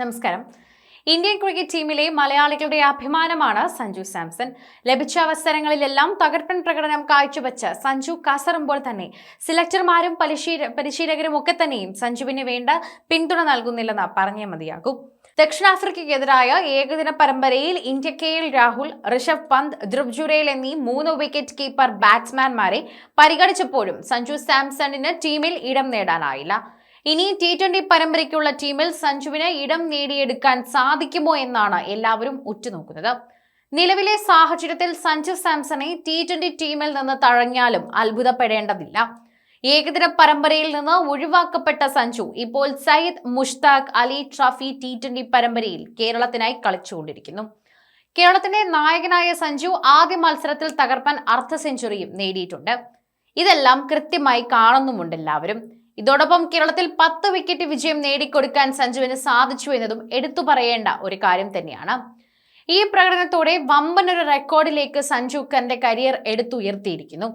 നമസ്കാരം. Indian cricket ടീമിലെ മലയാളികളുടെ അഭിമാനമാണ് സഞ്ജു സാംസൺ. ലഭിച്ച അവസരങ്ങളിലെല്ലാം തകർപ്പൻ പ്രകടനം കാഴ്ചവെച്ച സഞ്ജു കാസറുമ്പോൾ തന്നെ. സെലക്ടർമാരും പരിശീല പരിശീലകരും ഒക്കെ തന്നെയും സഞ്ജുവിന് വേണ്ട പിന്തുണ നൽകുന്നില്ലെന്ന് പറഞ്ഞേ മതിയാകും. ദക്ഷിണാഫ്രിക്കയ്ക്കെതിരായ ഏകദിന പരമ്പരയിൽ India K L Rahul Rishabh Pant Dhruv Jurel എന്നീ മൂന്ന് വിക്കറ്റ് കീപ്പർ ബാറ്റ്സ്മാൻമാരെ പരിഗണിച്ചപ്പോഴും സഞ്ജു സാംസണിന് ടീമിൽ ഇടം നേടാനായില്ല. ഇനി ടി ട്വന്റി പരമ്പരയ്ക്കുള്ള ടീമിൽ സഞ്ജുവിന് ഇടം നേടിയെടുക്കാൻ സാധിക്കുമോ എന്നാണ് എല്ലാവരും ഉറ്റുനോക്കുന്നത്. നിലവിലെ സാഹചര്യത്തിൽ സഞ്ജു സാംസണെ ടി ട്വന്റി ടീമിൽ നിന്ന് തഴഞ്ഞാലും അത്ഭുതപ്പെടേണ്ടതില്ല. ഏകദിന പരമ്പരയിൽ നിന്ന് ഒഴിവാക്കപ്പെട്ട സഞ്ജു ഇപ്പോൾ Syed Mushtaq Ali trophy T twenty പരമ്പരയിൽ കേരളത്തിനായി കളിച്ചുകൊണ്ടിരിക്കുന്നു. കേരളത്തിന്റെ നായകനായ സഞ്ജു ആദ്യ മത്സരത്തിൽ തകർപ്പൻ അർദ്ധ സെഞ്ചുറിയും നേടിയിട്ടുണ്ട്. ഇതെല്ലാം കൃത്യമായി കാണുന്നുമുണ്ട് എല്ലാവരും. ഇതോടൊപ്പം കേരളത്തിൽ പത്ത് വിക്കറ്റ് വിജയം നേടിക്കൊടുക്കാൻ സഞ്ജുവിന് സാധിച്ചു എന്നതും എടുത്തു പറയേണ്ട ഒരു കാര്യം തന്നെയാണ്. ഈ പ്രകടനത്തോടെ വമ്പനൊരു റെക്കോർഡിലേക്ക് സഞ്ജു കന്റെ കരിയർ എടുത്തുയർത്തിയിരിക്കുന്നു.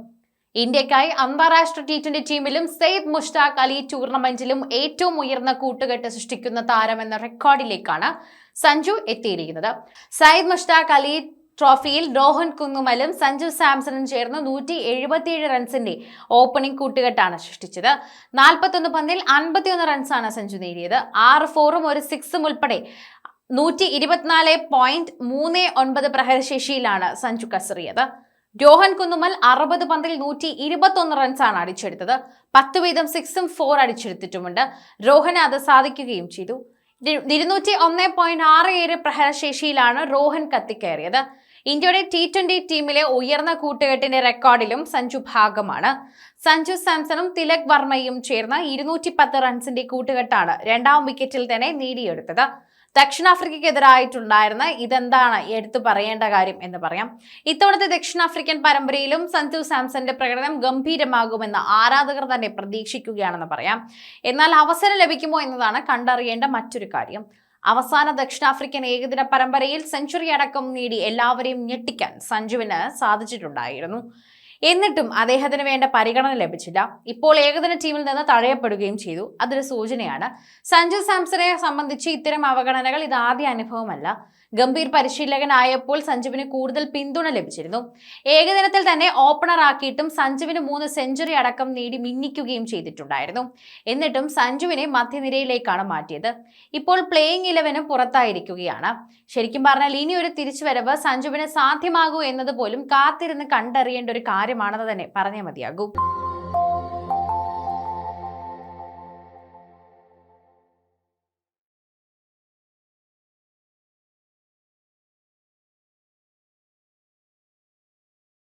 ഇന്ത്യക്കായി അന്താരാഷ്ട്ര ടി ട്വന്റി ടീമിലും സെയ്ദ് മുഷ്താഖ് അലി ടൂർണമെന്റിലും ഏറ്റവും ഉയർന്ന കൂട്ടുകെട്ട് സൃഷ്ടിക്കുന്ന താരം എന്ന റെക്കോർഡിലേക്കാണ് സഞ്ജു എത്തിയിരിക്കുന്നത്. സയ്യിദ് മുഷ്താഖ് അലി ട്രോഫിയിൽ രോഹൻ കുങ്ങുമലും സഞ്ജു സാംസണും ചേർന്ന് നൂറ്റി എഴുപത്തിയേഴ് റൺസിന്റെ ഓപ്പണിംഗ് കൂട്ടുകെട്ടാണ് സൃഷ്ടിച്ചത്. നാൽപ്പത്തൊന്ന് പന്തിൽ അൻപത്തിയൊന്ന് റൺസാണ് സഞ്ജു നേടിയത്. ആറ് ഫോറും ഒരു സിക്സും ഉൾപ്പെടെ നൂറ്റി ഇരുപത്തിനാല് പോയിന്റ് മൂന്ന് ഒൻപത് പ്രഹരശേഷിയിലാണ് സഞ്ജു കസറിയത്. രോഹൻ കുന്നുമൽ അറുപത് പന്തിൽ നൂറ്റി ഇരുപത്തൊന്ന് റൺസാണ് അടിച്ചെടുത്തത്. പത്ത് വീതം സിക്സും ഫോർ അടിച്ചെടുത്തിട്ടുമുണ്ട്. രോഹന് അത് സാധിക്കുകയും ചെയ്തു. ഇരുന്നൂറ്റി ഒന്ന് പോയിന്റ് ആറ് ഏഴ് പ്രഹരശേഷിയിലാണ് റോഹൻ കത്തിക്കയറിയത് ഇന്ത്യയുടെ ടി ട്വന്റി ടീമിലെ ഉയർന്ന കൂട്ടുകെട്ടിന്റെ റെക്കോർഡിലും സഞ്ജു ഭാഗമാണ്. സഞ്ജു സാംസണും തിലക് വർമ്മയും ചേർന്ന് ഇരുന്നൂറ്റി പത്ത് റൺസിന്റെ കൂട്ടുകെട്ടാണ് രണ്ടാം വിക്കറ്റിൽ തന്നെ നേടിയെടുത്തത്. ദക്ഷിണാഫ്രിക്കയ്ക്കെതിരായിട്ടുണ്ടായിരുന്ന ഇതെന്താണ്? എടുത്തു പറയേണ്ട കാര്യം എന്ന് പറയാം. ഇത്തവണത്തെ ദക്ഷിണാഫ്രിക്കൻ പരമ്പരയിലും സഞ്ജു സാംസന്റെ പ്രകടനം ഗംഭീരമാകുമെന്ന് ആരാധകർ തന്നെ പ്രതീക്ഷിക്കുകയാണെന്ന് പറയാം. എന്നാൽ അവസരം ലഭിക്കുമോ എന്നതാണ് കണ്ടറിയേണ്ട മറ്റൊരു കാര്യം. അവസാന ദക്ഷിണാഫ്രിക്കൻ ഏകദിന പരമ്പരയിൽ സെഞ്ചുറി അടക്കം നേടി എല്ലാവരെയും ഞെട്ടിക്കാൻ സഞ്ജുവിന് സാധിച്ചിട്ടുണ്ടായിരുന്നു. എന്നിട്ടും അദ്ദേഹത്തിന് വേണ്ട പരിഗണന ലഭിച്ചില്ല. ഇപ്പോൾ ഏകദിന ടീമിൽ നിന്ന് തഴയപ്പെടുകയും ചെയ്തു. അതൊരു സൂചനയാണ്. സഞ്ജു സാംസണെ സംബന്ധിച്ച് ഇത്തരം അവഗണനകൾ ഇത് ആദ്യ അനുഭവമല്ല. ഗംഭീർ പരിശീലകനായപ്പോൾ സഞ്ജുവിന് കൂടുതൽ പിന്തുണ ലഭിച്ചിരുന്നു. ഏകദിനത്തിൽ തന്നെ ഓപ്പണർ ആക്കിയിട്ടും സഞ്ജുവിന് മൂന്ന് സെഞ്ചുറി അടക്കം നേടി മിന്നിക്കുകയും ചെയ്തിട്ടുണ്ടായിരുന്നു. എന്നിട്ടും സഞ്ജുവിനെ മധ്യനിരയിലേക്കാണ് മാറ്റിയത്. ഇപ്പോൾ പ്ലേയിങ് ഇലവനും പുറത്തായിരിക്കുകയാണ്. ശരിക്കും പറഞ്ഞാൽ ഇനി ഒരു തിരിച്ചുവരവ് സഞ്ജുവിന് സാധ്യമാകൂ എന്നത് പോലും കാത്തിരുന്ന് കണ്ടറിയേണ്ട ഒരു കാര്യമാണെന്ന് തന്നെ പറഞ്ഞേ മതിയാകൂ.